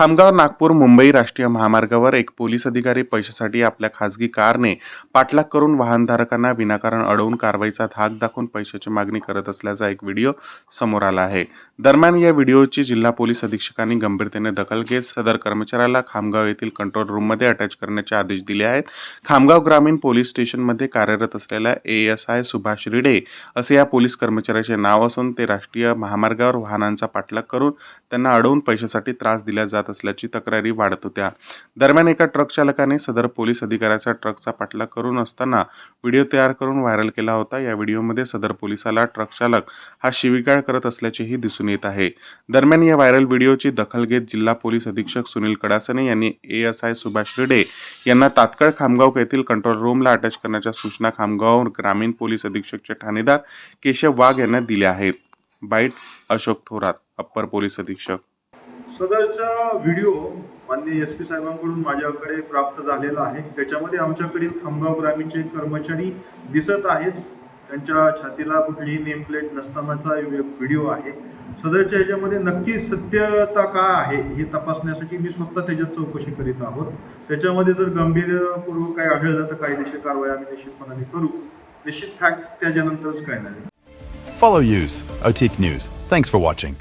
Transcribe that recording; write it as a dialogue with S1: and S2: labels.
S1: खामगाव नागपूर मुंबई राष्ट्रीय महामार्गावर एक पोलीस अधिकारी पैशासाठी आपल्या खासगी कारने पाठलाग करून वाहनधारकांना विनाकारण अडवून कारवाईचा धाक दाखवून पैशाची मागणी करत असल्याचा एक व्हिडिओ समोर आला आहे. दरम्यान या व्हिडिओची जिल्हा पोलीस अधीक्षकांनी गंभीरतेने दखल घेत सदर कर्मचाऱ्याला खामगाव येथील कंट्रोल रूममध्ये अटॅच करण्याचे आदेश दिले आहेत. खामगाव ग्रामीण पोलीस स्टेशनमध्ये कार्यरत असलेल्या A S I Subhash Ride असे या पोलीस कर्मचाऱ्याचे नाव असून ते राष्ट्रीय महामार्गावर वाहनांचा पाठलाग करून त्यांना अडवून पैशासाठी त्रास दिला जात असल्याची तक्रारी वाढत होत्या. दरम्यान एका ट्रक चालकाने सदर पोलीस अधिकाऱ्याचा ट्रकचा पाठलाग करून असताना व्हिडिओ तयार करून व्हायरल केला होता. या व्हिडिओमध्ये सदर पोलिसाला ट्रक चालक हा शिवीगाळ करत असल्याचेही दिसून येत आहे. दरम्यान या व्हायरल व्हिडिओची दखल घेत जिल्हा पोलीस अधीक्षक सुनील कडासने यांनी ए एस आय सुभाष रेडे यांना तात्काळ खामगाव येथील कंट्रोल रूमला अटॅच करण्याच्या सूचना खामगाव ग्रामीण पोलीस अधीक्षकचे ठाणेदार केशव वाघ यांना दिल्या आहेत. Bite Ashok Thorat upper police अधीक्षक.
S2: सदरचा व्हिडिओ माननीय एस पी साहेबांकडून माझ्याकडे प्राप्त झालेला आहे. त्याच्यामध्ये आमच्याकडील खामगाव ग्रामीणचे कर्मचारी दिसत आहेत. त्यांच्या छातीला कुठलीही नेम प्लेट नसतानाचा व्हिडिओ आहे. सदरच्या ह्याच्यामध्ये नक्की सत्यता काय आहे हे तपासण्यासाठी मी स्वतः त्याच्यात चौकशी करीत आहोत. त्याच्यामध्ये जर गंभीरपूर्वक काही आढळलं तर कायदेशीर कारवाई आम्ही निश्चितपणाने करू. निश्चित फॅक्ट त्याच्यानंतरच काय नाही
S3: Follow Use, OTIC News. Thanks for watching.